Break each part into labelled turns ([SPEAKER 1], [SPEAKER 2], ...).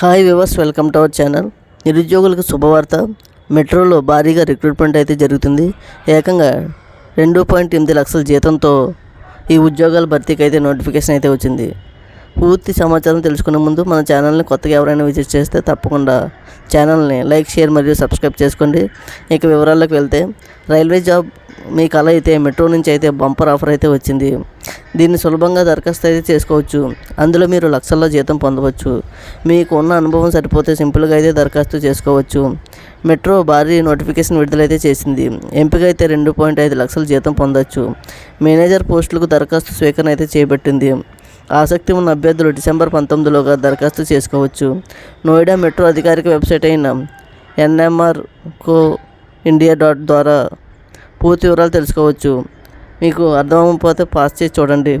[SPEAKER 1] Hi viewers welcome to our channel. నిరుద్యోగులకు శుభవార్త. మెట్రోలో భారీగా రిక్రూట్మెంట్ అయితే జరుగుతుంది. ఏకంగా రెండు పాయింట్ ఎనిమిది లక్షల జీతంతో ఈ ఉద్యోగాల భర్తీకి అయితే నోటిఫికేషన్ అయితే వచ్చింది. పూర్తి సమాచారం తెలుసుకునే ముందు మన ఛానల్ని కొత్తగా ఎవరైనా విజిట్ చేస్తే తప్పకుండా ఛానల్ని లైక్ షేర్ మరియు సబ్స్క్రైబ్ చేసుకోండి. ఇక వివరాల్లోకి వెళ్తే రైల్వే జాబ్ మీ కళ అయితే మెట్రో నుంచి అయితే బంపర్ ఆఫర్ అయితే వచ్చింది. దీన్ని సులభంగా దరఖాస్తు అయితే చేసుకోవచ్చు. అందులో మీరు లక్షల్లో జీతం పొందవచ్చు. మీకు ఉన్న అనుభవం సరిపోతే సింపుల్గా అయితే దరఖాస్తు చేసుకోవచ్చు. మెట్రో భారీ నోటిఫికేషన్ విడుదలైతే చేసింది. ఎంపిక అయితే రెండు పాయింట్ ఐదు లక్షల జీతం పొందొచ్చు. మేనేజర్ పోస్టులకు దరఖాస్తు స్వీకరణ అయితే చేపట్టింది. ఆసక్తి ఉన్న అభ్యర్థులు డిసెంబర్ పంతొమ్మిదిలోగా దరఖాస్తు చేసుకోవచ్చు. నోయిడా మెట్రో అధికారిక వెబ్సైట్ అయిన ఎన్ఎంఆర్ కో ఇండియా డాట్ ద్వారా పూర్తి వివరాలు తెలుసుకోవచ్చు. మీకు అర్థం పాస్ చేసి చూడండి.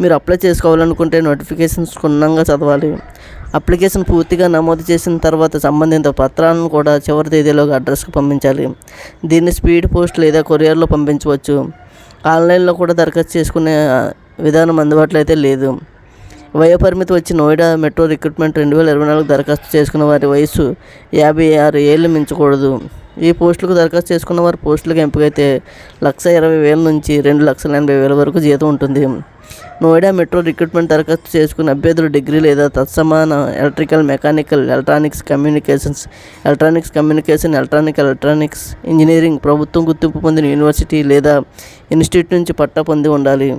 [SPEAKER 1] మీరు అప్లై చేసుకోవాలనుకుంటే నోటిఫికేషన్స్ క్షుణ్ణంగా చదవాలి. అప్లికేషన్ పూర్తిగా నమోదు చేసిన తర్వాత సంబంధిత పత్రాలను కూడా చివరి తేదీలోగా అడ్రస్కి పంపించాలి. దీన్ని స్పీడ్ పోస్ట్ లేదా కొరియర్లో పంపించవచ్చు. ఆన్లైన్లో కూడా దరఖాస్తు చేసుకునే విధానం అందుబాటులో అయితే లేదు. వయోపరిమితి వచ్చి నోయిడా మెట్రో రిక్రూట్మెంట్ రెండు వేల ఇరవై నాలుగు దరఖాస్తు చేసుకున్న వారి వయసు యాభై ఆరు ఏళ్ళు మించకూడదు. ఈ పోస్టులకు దరఖాస్తు చేసుకున్న వారి పోస్టులకు ఎంపికైతే లక్ష ఇరవై వేల నుంచి రెండు లక్షల ఎనభై వేల వరకు జీతం ఉంటుంది. నోయిడా మెట్రో రిక్రూట్మెంట్ దరఖాస్తు చేసుకున్న అభ్యర్థులు డిగ్రీ లేదా తత్సమాన electrical mechanical electronics communications electronics communication electronic electronics engineering ప్రభుత్వం గుర్తింపు పొందిన యూనివర్సిటీ లేదా ఇన్స్టిట్యూట్ నుంచి పట్టా పొంది ఉండాలి.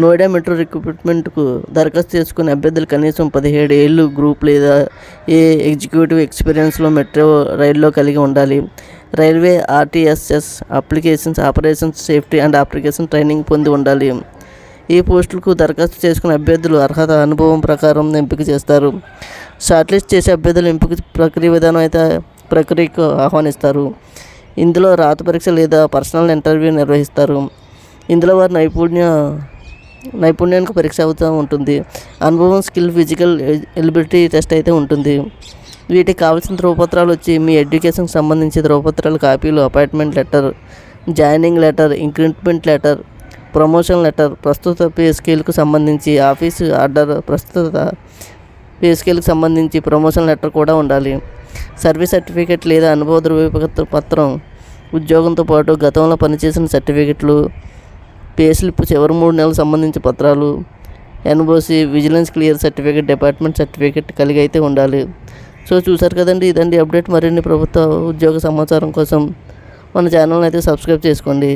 [SPEAKER 1] నోయిడా మెట్రో రిక్రూట్మెంట్కు దరఖాస్తు చేసుకునే అభ్యర్థులు కనీసం పదిహేడు ఏళ్ళు గ్రూప్ లేదా ఏ ఎగ్జిక్యూటివ్ ఎక్స్పీరియన్స్లో మెట్రో రైల్లో కలిగి ఉండాలి. Railway RTSS applications operations safety and application training పొంది ఉండాలి. ఈ పోస్టులకు దరఖాస్తు చేసుకునే అభ్యర్థులు అర్హత అనుభవం ప్రకారం ఎంపిక చేస్తారు. షార్ట్లిస్ట్ చేసే అభ్యర్థుల ఎంపిక ప్రక్రియ విధానం అయితే ప్రక్రియకు ఆహ్వానిస్తారు. ఇందులో రాత పరీక్ష లేదా పర్సనల్ ఇంటర్వ్యూ నిర్వహిస్తారు. ఇందులో వారి నైపుణ్య నైపుణ్యానికి పరీక్ష అవుతూ ఉంటుంది. అనుభవం స్కిల్ ఫిజికల్ ఎలిబిలిటీ టెస్ట్ అయితే ఉంటుంది. వీటికి కావాల్సిన ధ్రువపత్రాలు వచ్చి మీ ఎడ్యుకేషన్కి సంబంధించి ధ్రువపత్రాల కాపీలు appointment letter joining letter increment letter promotion letter ప్రస్తుత పే స్కేల్కు సంబంధించి ఆఫీసు ఆర్డర్ ప్రస్తుత పే స్కేల్కి సంబంధించి ప్రమోషన్ లెటర్ కూడా ఉండాలి. సర్వీస్ సర్టిఫికేట్ లేదా అనుభవ ధృవీకరణ పత్రం ఉద్యోగంతో పాటు గతంలో పనిచేసిన సర్టిఫికెట్లు పే స్లిప్ చివరి మూడు నెలలకు సంబంధించి పత్రాలు NOC vigilance clear certificate department certificate కలిగి అయితే ఉండాలి. సో చూసారు కదండి ఇదండి అప్డేట్. మరిన్ని ప్రభుత్వ ఉద్యోగ సమాచారం కోసం మన ఛానల్ని అయితే సబ్స్క్రైబ్ చేసుకోండి.